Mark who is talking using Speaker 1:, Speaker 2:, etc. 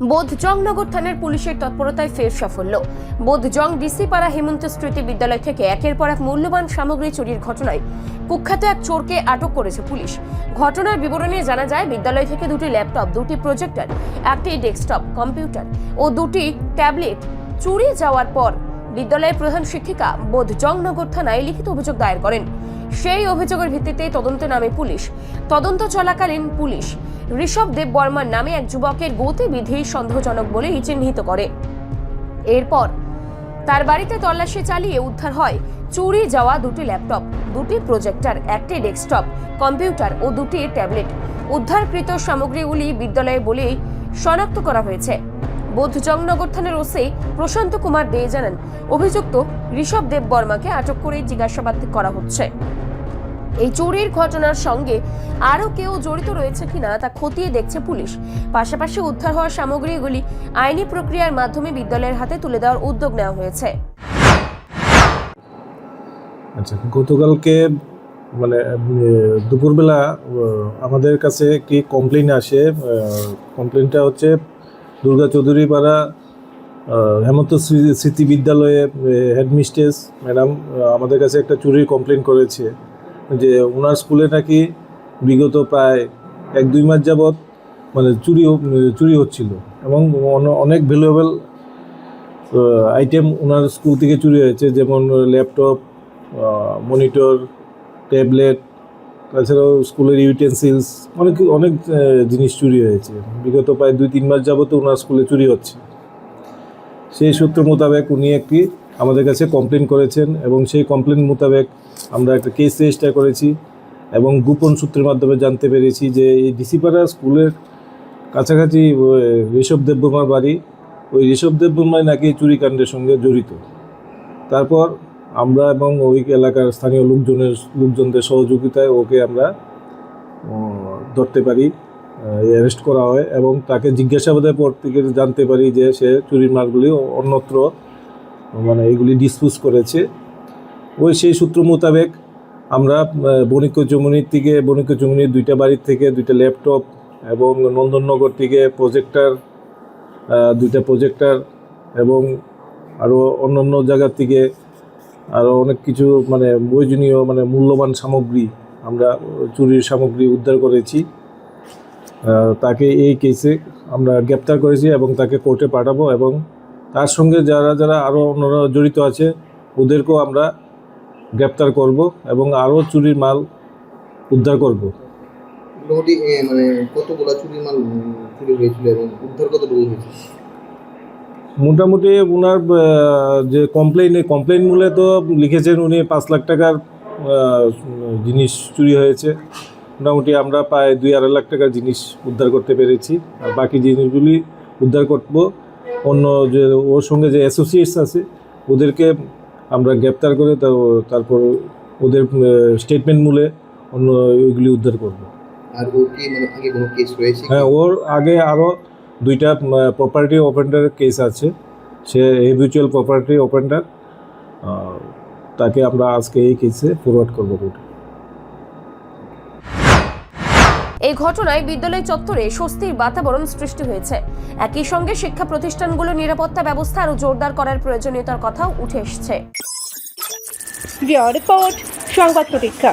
Speaker 1: বোধজংনগর থানার পুলিশের তৎপরতায় ফের সাফল্য। বোধজং ডিসিপাড়া হেমন্ত স্মৃতি বিদ্যালয় থেকে একের পর এক মূল্যবান সামগ্রী চুরির ঘটনায় কুখ্যাত এক চোরকে আটক করেছে পুলিশ। ঘটনার বিবরণে জানা যায়, বিদ্যালয় থেকে দুটি ল্যাপটপ, দুটি প্রজেক্টর, একটি ডেস্কটপ, কম্পিউটার ও দুটি ট্যাবলেট চুরি যাওয়ার পর বিদ্যালয়ের প্রধান শিক্ষিকা বোধজংনগর থানায় লিখিত অভিযোগ দায়ের করেন। সেই অভিযোগের ভিত্তিতে তদন্তে নামে পুলিশ। তদন্ত চলাকালীন পুলিশ ঋষভ দেব বর্মার নামে এক যুবকের গতিবিধি সন্দেহজনক বলেই চিহ্নিত করে। এরপর তার বাড়িতে তল্লাশি চালিয়ে উদ্ধার হয় চুরি যাওয়া দুটি ল্যাপটপ, দুটি প্রজেক্টর, একটি ডেস্কটপ, কম্পিউটার ও দুটি ট্যাবলেট। উদ্ধারকৃত সামগ্রীগুলি বিদ্যালয়ে বলেই শনাক্ত করা হয়েছে। বোধজংনগর থানার ওসি প্রশান্ত কুমার দে জানান, অভিযুক্ত ঋষভ দেব বর্মাকে আটক করে জিজ্ঞাসাবাদ করা হচ্ছে। এই চুরির ঘটনার সঙ্গে আরও কেউ জড়িত রয়েছে কিনা তা খতিয়ে দেখছে পুলিশ। পাশাপাশি উদ্ধার হওয়া সামগ্রীগুলি আইনি প্রক্রিয়ার মাধ্যমে বিদ্যালয়ের হাতে তুলে দেওয়ার উদ্যোগ নেওয়া হয়েছে।
Speaker 2: আচ্ছা গতকালকে মানে দুপুরবেলা আমাদের কাছে একটি কমপ্লেন আসে কমপ্লেনটা হচ্ছে দুর্গা চৌধুরী পাড়া হেমন্ত স্মৃতি বিদ্যালয়ে হেডমিস্ট্রেস ম্যাডাম আমাদের কাছে একটা চুরির কমপ্লেন করেছে যে ওনার স্কুলে নাকি বিগত প্রায় এক দুই মাস যাবৎ মানে চুরি চুরি হচ্ছিল এবং অনেক ভ্যালুয়েবল আইটেম ওনার স্কুল থেকে চুরি হয়েছে, যেমন ল্যাপটপ মনিটর ট্যাবলেট তাছাড়াও স্কুলের ইউটেন্সিলস অনেক অনেক জিনিস চুরি হয়েছে। বিগত প্রায় দুই, তিন মাস যাবত ওনার স্কুলে চুরি হচ্ছে। সেই সূত্র মোতাবেক উনি একটি আমাদের কাছে কমপ্লেন করেছেন এবং সেই কমপ্লেন মোতাবেক আমরা একটা কেস রেজিস্টার করেছি এবং গোপন সূত্রের মাধ্যমে জানতে পেরেছি যে এই ডিসিপাড়া স্কুলের কাছাকাছি ঋষভ দেববর্মার বাড়ি। ওই ঋষভ দেববর্মাই নাকি চুরিকাণ্ডের সঙ্গে জড়িত। তারপর আমরা এবং ওই এলাকার স্থানীয় লোকজনের লোকজনদের সহযোগিতায় ওকে আমরা ধরতে পারি অ্যারেস্ট করা হয় এবং তাকে জিজ্ঞাসাবাদের পর থেকে জানতে পারি যে সে চুরির মালগুলি অন্যত্র মানে এগুলি ডিসপোজ করেছে। ওই সেই সূত্র মোতাবেক আমরা আহ, বণিক্য চমুনির থেকে বণিক্য চমুনির দুইটা বাড়ির থেকে দুইটা ল্যাপটপ এবং নন্দননগর থেকে প্রজেক্টার দুইটা প্রজেক্টার এবং আরও অন্যান্য জায়গার থেকে আরও অনেক কিছু মানে প্রয়োজনীয় মানে মূল্যবান সামগ্রী আমরা চুরির সামগ্রী উদ্ধার করেছি। তাকে এই কেসে আমরা গ্রেপ্তার করেছি এবং তাকে কোর্টে পাঠাবো এবং তার সঙ্গে যারা যারা আরও অন্যরা জড়িত আছে, ওদেরকেও আমরা গ্রেপ্তার করব এবং আরও চুরির মাল উদ্ধার করব।
Speaker 3: মানে কতগুলো চুরির মাল চুরি হয়েছিল এবং উদ্ধার কতটুকু হয়েছে?
Speaker 2: মোটামুটি ওনার যে কমপ্লেন এই কমপ্লেন মূলে তো লিখেছেন উনি পাঁচ লাখ টাকার জিনিস চুরি হয়েছে। মোটামুটি আমরা প্রায় দুই আড়াই লাখ টাকার জিনিস উদ্ধার করতে পেরেছি। আর বাকি জিনিসগুলি উদ্ধার করব। অন্য যে ওর সঙ্গে যে অ্যাসোসিয়েটস আছে ওদেরকে আমরা গ্রেপ্তার করে তারপর ওদের স্টেটমেন্ট মূলে অন্য ওইগুলি উদ্ধার করব।
Speaker 3: আর ওর কি মানে আগে কোনো কেস
Speaker 2: হ্যাঁ ওর আগে আরও দুইটা প্রপার্টি অফেন্ডারের কেস আছে। সে হেভিচুয়াল প্রপার্টি অফেন্ডার তাকে আমরা আজকে এই কেসে ফরওয়ার্ড করব কোর্টে
Speaker 1: এই ঘটনায় বিদ্যালয় চত্বরে স্বস্তির বাতাবরণ সৃষ্টি হয়েছে। একই সঙ্গে শিক্ষা প্রতিষ্ঠানগুলোর নিরাপত্তা ব্যবস্থা আরও জোরদার করার প্রয়োজনীয়তার কথাও উঠে এসছে।
Speaker 4: রিপোর্ট সংবাদ প্রতীক্ষা।